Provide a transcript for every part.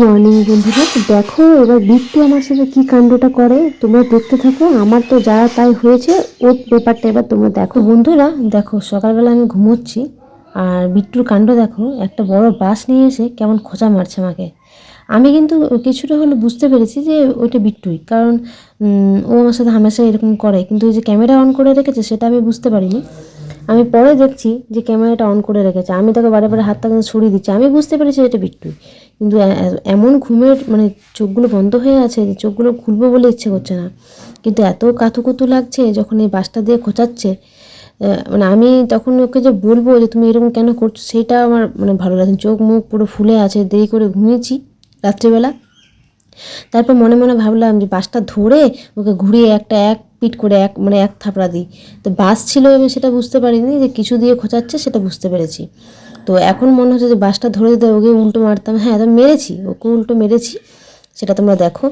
Morning বন্ধুরা। দেখো, এবার বিট্টু আমার সাথে কি কাণ্ডটা করে? তোমরা দেখতে থাকো। আমার তো যা তাই হয়েছে, ওর ব্যাপারটা এবার তোমরা দেখো। বন্ধুরা, দেখো, সকালবেলা আমি ঘুমোচ্ছি, আর বিট্টুর কাণ্ড দেখো। একটা বড় বাস নিয়ে এসে কেমন খোঁচা মারছে আমাকে। আমি কিন্তু কিছুটা হলে বুঝতে পেরেছি যে ওইটা বিট্টুই, কারণ ও আমার সাথে হামেশা এরকম করে। কিন্তু ওই যে ক্যামেরা অন করে রেখেছে, সেটা আমি বুঝতে পারিনি। আমি পরে দেখছি যে ক্যামেরাটা অন করে রেখেছে। আমি তাকে বারে বারে হাতটা কিন্তু সরিয়ে দিচ্ছি। আমি বুঝতে পেরেছি এটা বিট্টুই। কিন্তু এমন ঘুমের মানে চোখগুলো বন্ধ হয়ে আছে যে চোখগুলো খুলবো বলে ইচ্ছে করছে না। কিন্তু এত কাতুকুতু লাগছে যখন এই বাসটা দিয়ে খোঁচাচ্ছে মানে আমি তখন ওকে যে বলব যে তুমি এরকম কেন করছ, সেটা আমার মানে ভালো লাগছে চোখ মুখ পুরো ফুলে আছে, দেরি করে ঘুমিয়েছি রাত্রিবেলা। তারপর মনে মনে ভাবলাম যে বাসটা ধরে ওকে ঘুরিয়ে একটা এক পিট করে এক মানে এক থাপড়া দিই। তো বাস ছিল আমি সেটা বুঝতে পারিনি যে কিছু দিয়ে খোঁচাচ্ছে সেটা বুঝতে পেরেছি। তো এখন মনে হচ্ছে যে বাসটা ধরে দিতে ওকে উল্টো মারতাম। হ্যাঁ তো মেরেছি, ওকে উল্টো মেরেছি, সেটা তোমরা দেখো।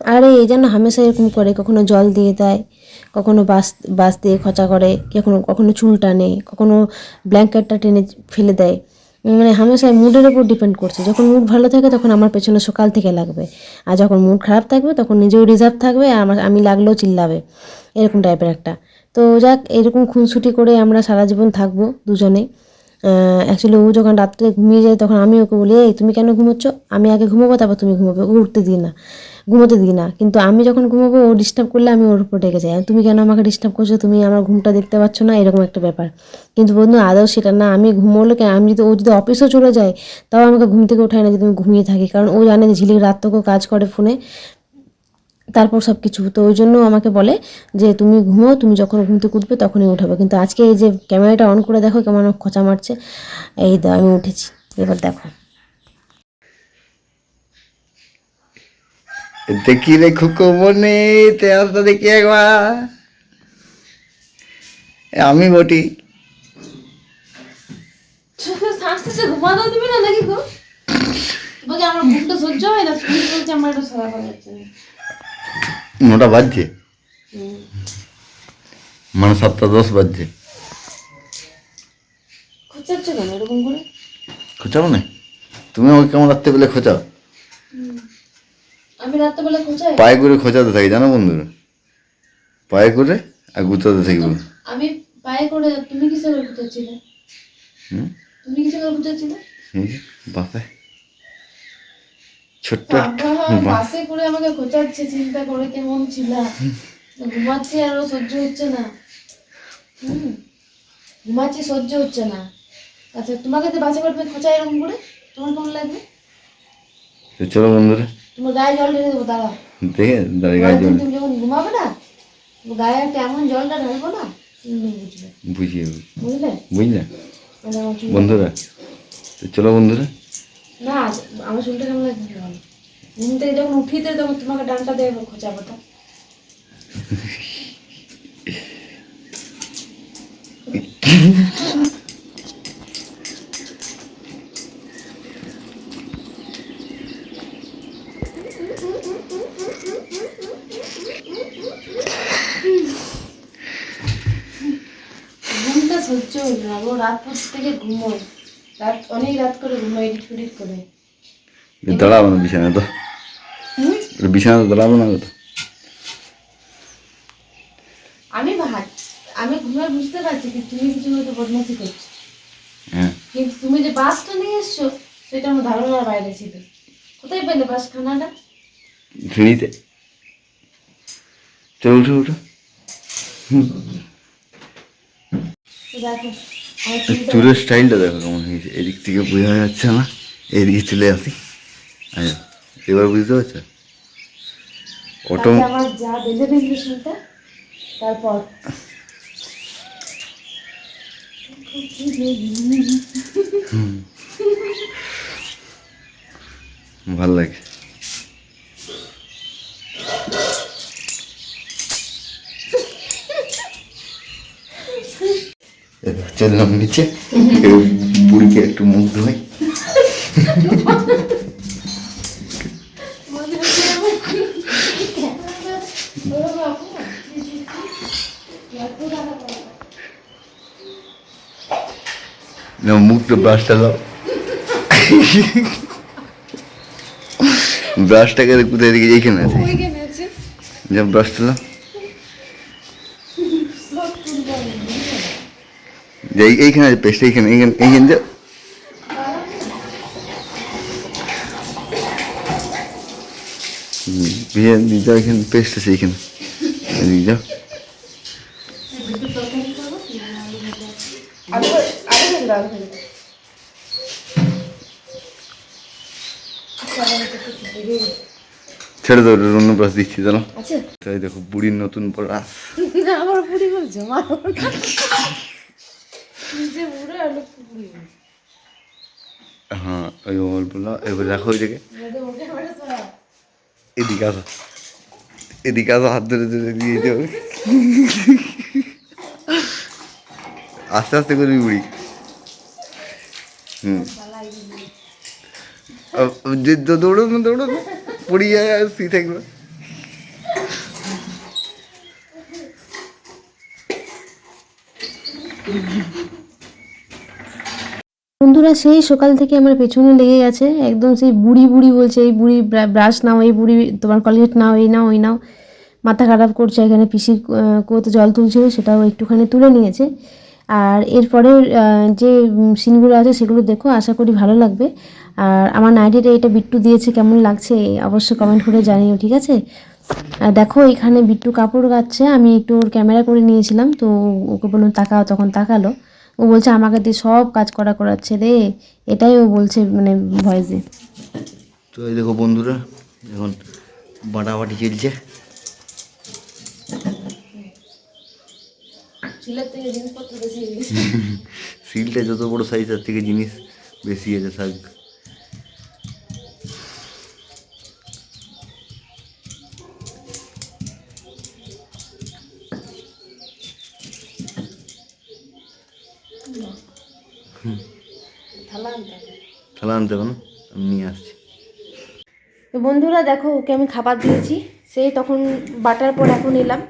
আরে, এই যেন হামেশা এরকম করে, কখনো জল দিয়ে দেয়, কখনো বাস বাস দিয়ে খচা করে, কখনো কখনো চুল টানে, কখনো ব্ল্যাঙ্কেটটা টেনে ফেলে দেয়। মানে হামেশাই মুডের ওপর ডিপেন্ড করছে। যখন মুড ভালো থাকে, তখন আমার পেছনে সকাল থেকে লাগবে। আর যখন মুড খারাপ থাকবে, তখন নিজেও রিজার্ভ থাকবে আমার, আমি লাগলেও চিল্লাবে। এরকম টাইপের একটা। তো যাক, এরকম খুনসুটি করে আমরা সারা জীবন থাকব দুজনে। অ্যাকচুয়ালি ও যখন রাত্রে ঘুমিয়ে যায়, তখন আমি ওকে বলি, এই, তুমি কেন ঘুমোচ্ছ? আমি আগে ঘুমোবো, তারপর তুমি ঘুমোবে। ও উঠতে দিই না, ঘুমোতে দিই না। কিন্তু আমি যখন ঘুমোবো, ও ডিস্টার্ব করলে আমি ওর উপর ডেকে যাই। তুমি কেন আমাকে ডিস্টার্ব করছ? তুমি আমার ঘুমটা দেখতে পাচ্ছ না? এরকম একটা ব্যাপার। কিন্তু বন্ধু, আদৌ সেটা না, আমি ঘুমোলে কেন আমি যদি, ও যদি অফিসও চলে যায়, তাও আমাকে ঘুম থেকে ওঠায় না যদি আমি ঘুমিয়ে থাকি। কারণ ও জানে যে ঝিলিক রাত থেকেও কাজ করে ফোনে। তারপর সব কিছু তো ওই জন্য আমাকে বলে যে তুমি ঘুমো তুমি যখন ঘুম থেকে উঠবে তখনই উঠাবে। কিন্তু আজকে এই যে ক্যামেরাটা অন করে দেখো কেমন খোঁচা মারছে এই দা আমি উঠেছি। এবার দেখো। দেখি রে খুকো মনে তেয়ারটা দেখি একবার। আমি বটি। হাসতেছে ঘুমা দাও দিবে না নাকি গো? তোমাকে আমার ঘুমটা সহ্য হয় না আমার সরা হয়ে যাচ্ছে। নটা বাজছে। মানে সাতটা দশ বাজছে। খোঁচাচ্ছ কেন এরকম করে? খোঁচাও না। তুমি আমাকে কেমন পেলে খোঁচাও? আমি রাত্রেবেলা খোঁচাই? পায়ে করে খোঁচাতে থাকি জানো বন্ধুরা পায়ে করে আর গুতাতে থাকি আমি পায়ে করে তুমি কিসে করে খোঁচাচ্ছিলে তুমি কিসে করে খোঁচাচ্ছিলে বাসায়। ছোট্ট। বাসে করে আমাকে খোঁচাচ্ছে চিন্তা করে কেমন ছিল। ঘুমাচ্ছি আর সহ্য হচ্ছে না। হুম ঘুমাচ্ছি সহ্য হচ্ছে না। আচ্ছা তোমাকে তো বাসে করে খোঁচা এরকম করে? তোমার কেমন লাগবে? তো চলো বন্ধুরা। তোমার গায়ে জল ঢেলে দেবো দাঁড়াও। দেখে দাঁড়িয়ে গায়ে জল। তুমি যখন ঘুমাবে না গায়ে একটা এমন জলটা ঢালবো না বুঝবে। বুঝিয়ে বুঝলে? বুঝলে। বন্ধুরা তো চলো বন্ধুরা। না, আমার চুলটা কেমন লাগছে? ঘুম থেকে যখন উঠিতে তখন তোমাকে ডানটা দেবে খোঁচা পাতা ঘুমটা সহ্য হলো না রাত থেকে ঘুমোয়। রাত অনেক রাত করে ঘুমোয় এডিট ফেডিট করে। দাঁড়াবো না বিছানা তো। বিছানা দাঁড়াবো না তো আমি ভাত আমি ঘুমে বুঝতে পারছি কি তুমি কিছু হয়তো বদমাশি করছ। হ্যাঁ। কিন্তু তুমি যে বাসটা নিয়ে এসছো সেটা আমার ধারণার বাইরে ছিল। কোথায় পেলে বাস খানাটা ঝিড়িতে চলো উঠো উঠো। দেখো চুলের স্টাইলটা দেখো কেমন হয়েছে। এদিক থেকে বোঝা যাচ্ছে না এদিকে চলে আসি। আচ্ছা এবার বুঝতে পারছ? অটো তাতে আমার যা বেঁধে বেঁধে চুলটা তারপর। ভালো লাগে এবার চললাম নিচে। বুড়িকে একটু মুখ ধোয় না। মুখটা ব্রাশটা দাও ব্রাশটাকে কোথায় দিকে এইখানে আছে। যা ব্রাশ তুলো যে এই- এইখানে পেস্ট এইখানে এইখানে এইখানে দিয়ে দিয়ে যাও এখানে পেস্ট আছে এইখানে। যাও। দাও। ছেড়ে দাও অন্য ব্রাশ দিচ্ছি জানো? তাই দেখো বুড়ির নতুন ব্রাশ আমার বুড়ি বলছে হ্যাঁ ওই অল্প না এবার রাখো মুখে মেরে তো এদিকে আসো। এদিকে আসো হাত ধরে ধরে দিয়ে দিতে আস্তে আস্তে করবি বুড়ি হুম। দৌড়ো না দৌড়ো না পড়ি যায় আর তুই থাকবে। বন্ধুরা, সেই সকাল থেকে আমার পেছনে লেগে গেছে। একদম সেই বুড়ি বুড়ি বলছে, এই বুড়ি ব্রাশ নাও, এই বুড়ি তোমার কলগেট নাও, এই নাও ওই নাও। মাথা খারাপ করছে, এখানে পিসির কুয়োতে জল তুলছিল, সেটাও একটুখানি তুলে নিয়েছে। আর এরপরে যে সিনগুলো আছে, সেগুলো দেখো, আশা করি ভালো লাগবে। আর আমার নাইটিটা এটা বিট্টু দিয়েছে, কেমন লাগছে অবশ্যই কমেন্ট করে জানিও, ঠিক আছে? আর দেখো, এখানে বিট্টু কাপড় গাচ্ছে, আমি একটু ওর ক্যামেরা করে নিয়েছিলাম, তো ওকে বললাম, তাকাও, তখন তাকালো। ও বলছে আমাকে দিয়ে সব কাজ করা করাচ্ছে রে। এটাই ও বলছে মানে ভয়েসে। তো এই দেখো বন্ধুরা এখন বাটাবাটি চলছে। সিলটা যত বড় সাইজ তার থেকে জিনিস বেশি আছে শাক। থালা আনতে হবে। না? আমি নিয়ে আসছি। তো বন্ধুরা দেখো ওকে আমি খাবার দিয়েছি। সেই তখন বাটার পর এখন এলাম।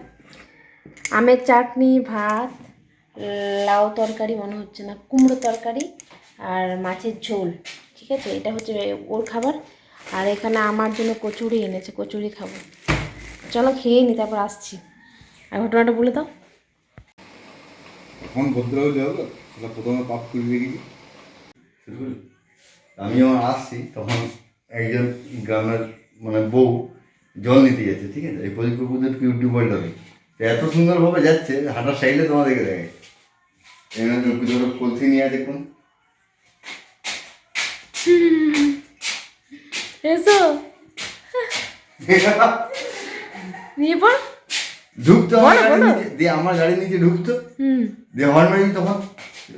আমের চাটনি ভাত লাউ তরকারি মনে হচ্ছে না কুমড়ো তরকারি আর মাছের ঝোল ঠিক আছে? এটা হচ্ছে ওর খাবার। আর এখানে আমার জন্য কচুরি এনেছে কচুরি খাব। চলো খেয়ে নি তারপর আসছি। আর ঘটনাটা বলে দাও। এখন ভদ্র হলে সেটা প্রথমে পাপ করে রেখেছি আমি যখন আসছি তখন একজন গ্রামের মানে বউ জল নিতে যাচ্ছে ঠিক আছে? এই পরিকল্পনার ইউটিউবারটা তো এত সুন্দরভাবে যাচ্ছে হাঁটার সাইডে তোমাদেরকে দেখে এখানে পুজোর কলসি নিয়ে দেখুন। এসো। নিয়ে পড়। ঢুকতো আমার গাড়ির নিচে দিয়ে আমার গাড়ির নিচে ঢুকতো। দিয়ে হর্ন মারি তখন। কি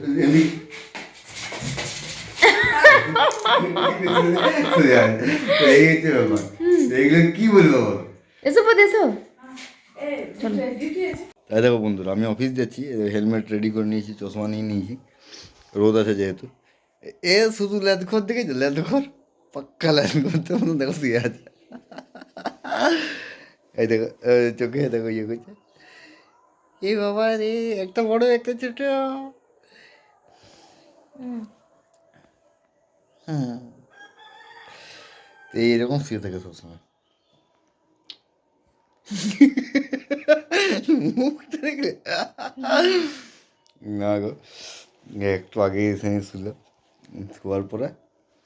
বলব দেখো বন্ধুরা, আমি অফিস যাচ্ছি হেলমেট রেডি করে নিয়েছি, চশমা নিয়ে নিয়েছি, রোদ আছে যেহেতু। এ- শুধু ল্যাদখর দেখেছ? ল্যাদখর পাক্কা ল্যাদখর তো দেখো শুয়ে আছে। এই দেখো চোখে দেখো ইয়ে করছে। এ বাবা রে, একটা বড় একটা ছোট। তো এইরকম শুয়ে থাকে সবসময়। না গো, একটু আগে এসে শুল শোয়ার পরে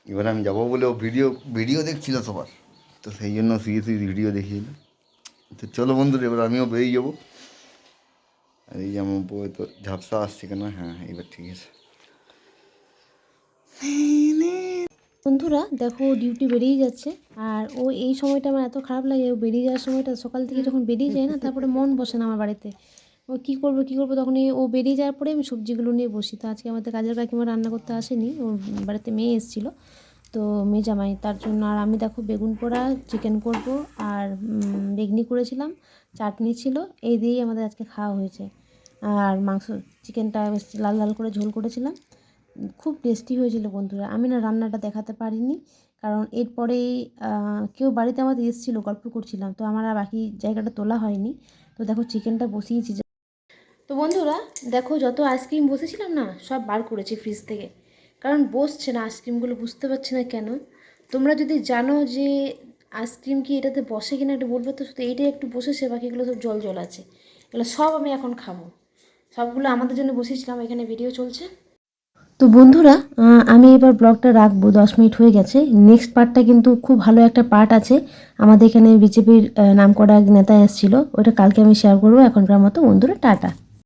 এবার আমি যাব বলে ও ভিডিও ভিডিও দেখছিল সবার। তো সেই জন্য শুয়ে শুয়ে ভিডিও দেখিয়েছিল তো চলো বন্ধুরা, এবার আমিও বেরিয়ে যাব। আর এই যে আমার বই তো ঝাপসা আসছে কেন? হ্যাঁ এবার ঠিক আছে। বন্ধুরা, দেখো ডিউটি বেরিয়ে যাচ্ছে। আর ও এই সময়টা আমার এত খারাপ লাগে, ও বেরিয়ে যাওয়ার সময়টা সকাল থেকে যখন বেরিয়ে যায় না, তারপরে মন বসে না আমার বাড়িতে। ও কী করব কী করব? তখন ও বেরিয়ে যাওয়ার পরে আমি সবজিগুলো নিয়ে বসি। তো আজকে আমাদের কাজের কাকিমা রান্না করতে আসেনি, ওর বাড়িতে মেয়ে এসেছিল। তো মেয়ে জামাই, তার জন্য আর আমি দেখো, বেগুন পোড়া চিকেন করব আর বেগনি করেছিলাম, চাটনি ছিল, এই দিয়েই আমাদের আজকে খাওয়া হয়েছে। আর মাংস চিকেনটা লাল লাল করে ঝোল করেছিলাম। খুব টেস্টি হয়েছিল বন্ধুরা। আমি না রান্নাটা দেখাতে পারিনি, কারণ এরপরে কেউ বাড়িতে আমাদের এসেছিল, গল্প করছিলাম। তো আমার আর বাকি জায়গাটা তোলা হয়নি। তো দেখো চিকেনটা বসিয়েছি। তো বন্ধুরা, দেখো যত আইসক্রিম বসেছিলাম না, সব বার করেছি ফ্রিজ থেকে। কারণ বসছে না আইসক্রিমগুলো বুঝতে পারছি না কেন। তোমরা যদি জানো যে আইসক্রিম কি এটাতে বসে কিনা একটু বলবে তো? শুধু এইটাই একটু বসেছে বাকিগুলো সব জল জল আছে। এগুলো সব আমি এখন খাব। সবগুলো আমাদের জন্য বসেছিলাম এখানে ভিডিও চলছে। তো বন্ধুরা আমি এবার ব্লগটা রাখব, দশ মিনিট হয়ে গেছে। নেক্সট পার্টটা কিন্তু খুব ভালো একটা পার্ট আছে। আমাদের এখানে বিজেপির নাম করা নেতা এসেছিল, ওটা কালকে আমি শেয়ার করব। এখনকার মতো বন্ধুরা, টাটা।